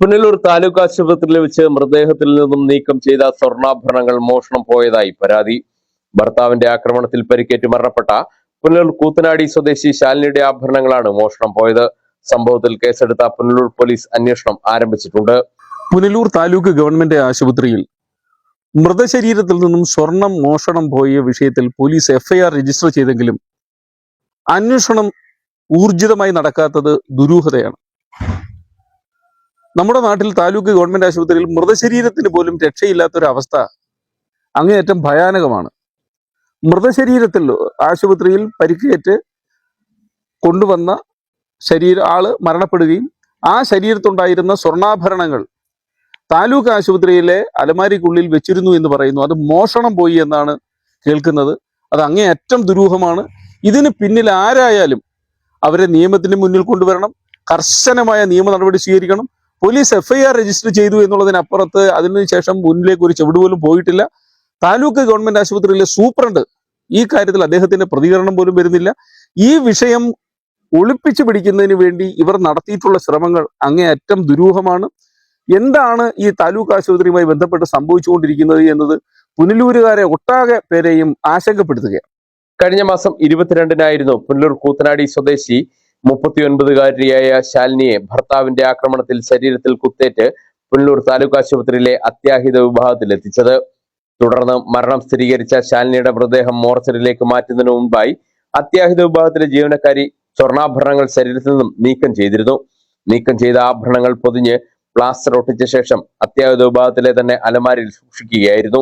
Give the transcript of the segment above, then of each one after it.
പുനലൂർ താലൂക്ക് ആശുപത്രിയിൽ വെച്ച് മൃതദേഹത്തിൽ നിന്നും നീക്കം ചെയ്ത സ്വർണാഭരണങ്ങൾ മോഷണം പോയതായി പരാതി. ഭർത്താവിന്റെ ആക്രമണത്തിൽ പരിക്കേറ്റ് മരണപ്പെട്ട പുനലൂർ കൂത്തനാടി സ്വദേശി ശാലിനിയുടെ ആഭരണങ്ങളാണ് മോഷണം പോയത്. സംഭവത്തിൽ കേസെടുത്ത പുനലൂർ പോലീസ് അന്വേഷണം ആരംഭിച്ചിട്ടുണ്ട്. പുനലൂർ താലൂക്ക് ഗവൺമെന്റ് ആശുപത്രിയിൽ മൃതശരീരത്തിൽ നിന്നും സ്വർണം മോഷണം പോയ വിഷയത്തിൽ പോലീസ് എഫ്ഐആർ രജിസ്റ്റർ ചെയ്തെങ്കിലും അന്വേഷണം ഊർജിതമായി നടക്കാത്തത് ദുരൂഹതയാണ്. നമ്മുടെ നാട്ടിൽ താലൂക്ക് ഗവൺമെന്റ് ആശുപത്രിയിൽ മൃതശരീരത്തിന് പോലും രക്ഷയില്ലാത്തൊരവസ്ഥ അങ്ങേയറ്റം ഭയാനകമാണ്. മൃതശരീരത്തിൽ ആശുപത്രിയിൽ പരിക്കേറ്റ് കൊണ്ടുവന്ന ശരീര ആൾ മരണപ്പെടുകയും ആ ശരീരത്തുണ്ടായിരുന്ന സ്വർണാഭരണങ്ങൾ താലൂക്ക് ആശുപത്രിയിലെ അലമാരിക്കുള്ളിൽ വെച്ചിരുന്നു എന്ന് പറയുന്നു. അത് മോഷണം പോയി എന്നാണ് കേൾക്കുന്നത്. അത് അങ്ങേയറ്റം ദുരൂഹമാണ്. ഇതിന് പിന്നിൽ ആരായാലും അവരെ നിയമത്തിന് മുന്നിൽ കൊണ്ടുവരണം. കർശനമായ നിയമ നടപടി സ്വീകരിക്കണം. പോലീസ് എഫ്ഐആർ രജിസ്റ്റർ ചെയ്തു എന്നുള്ളതിനപ്പുറത്ത് അതിനുശേഷം മുന്നിലേക്ക് ഒരു ചെവിട് പോലും പോയിട്ടില്ല. താലൂക്ക് ഗവൺമെന്റ് ആശുപത്രിയിലെ സൂപ്രണ്ട് ഈ കാര്യത്തിൽ അദ്ദേഹത്തിന്റെ പ്രതികരണം പോലും വരുന്നില്ല. ഈ വിഷയം ഒളിപ്പിച്ചു പിടിക്കുന്നതിന് വേണ്ടി ഇവർ നടത്തിയിട്ടുള്ള ശ്രമങ്ങൾ അങ്ങേയറ്റം ദുരൂഹമാണ്. എന്താണ് ഈ താലൂക്ക് ആശുപത്രിയുമായി ബന്ധപ്പെട്ട് സംഭവിച്ചുകൊണ്ടിരിക്കുന്നത് എന്നത് പുനലൂരുകാരെ ഒട്ടാകെ പേരെയും ആശങ്കപ്പെടുത്തുകയാണ്. കഴിഞ്ഞ മാസം ഇരുപത്തിരണ്ടിനായിരുന്നു പുനലൂർ കൂത്തനാടി സ്വദേശി മുപ്പത്തിയൊൻപതുകാരിയായ ശാലിനിയെ ഭർത്താവിന്റെ ആക്രമണത്തിൽ ശരീരത്തിൽ കുത്തേറ്റ് പുനലൂർ താലൂക്ക് ആശുപത്രിയിലെ അത്യാഹിത വിഭാഗത്തിൽ എത്തിച്ചത്. തുടർന്ന് മരണം സ്ഥിരീകരിച്ച ശാലിനിയുടെ മൃതദേഹം മോർച്ചറിയിലേക്ക് മാറ്റുന്നതിന് മുൻപായി അത്യാഹിത വിഭാഗത്തിലെ ജീവനക്കാരി സ്വർണാഭരണങ്ങൾ ശരീരത്തിൽ നിന്നും നീക്കം ചെയ്തിരുന്നു. നീക്കം ചെയ്ത ആഭരണങ്ങൾ പൊതിഞ്ഞ് പ്ലാസ്റ്റർ ഒട്ടിച്ച ശേഷം അത്യാഹിത വിഭാഗത്തിലെ തന്നെ അലമാരിയിൽ സൂക്ഷിക്കുകയായിരുന്നു.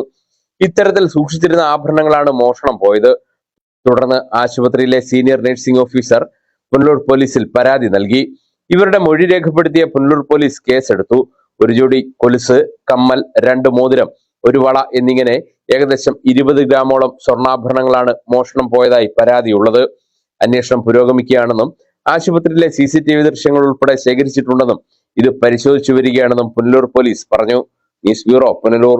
ഇത്തരത്തിൽ സൂക്ഷിച്ചിരുന്ന ആഭരണങ്ങളാണ് മോഷണം പോയത്. തുടർന്ന് ആശുപത്രിയിലെ സീനിയർ നഴ്സിംഗ് ഓഫീസർ പുനലൂർ പോലീസിൽ പരാതി നൽകി. ഇവരുടെ മൊഴി രേഖപ്പെടുത്തിയ പുനലൂർ പോലീസ് കേസെടുത്തു. ഒരു ജോഡി കൊലുസ് കമ്മൽ രണ്ട് മോതിരം ഒരു വള എന്നിങ്ങനെ ഏകദേശം ഇരുപത് ഗ്രാമോളം സ്വർണാഭരണങ്ങളാണ് മോഷണം പോയതായി പരാതിയുള്ളത്. അന്വേഷണം പുരോഗമിക്കുകയാണെന്നും ആശുപത്രിയിലെ സി സി ടി വി ദൃശ്യങ്ങൾ ഉൾപ്പെടെ ശേഖരിച്ചിട്ടുണ്ടെന്നും ഇത് പരിശോധിച്ചു വരികയാണെന്നും പുനലൂർ പോലീസ് പറഞ്ഞു. News bureau Punalur.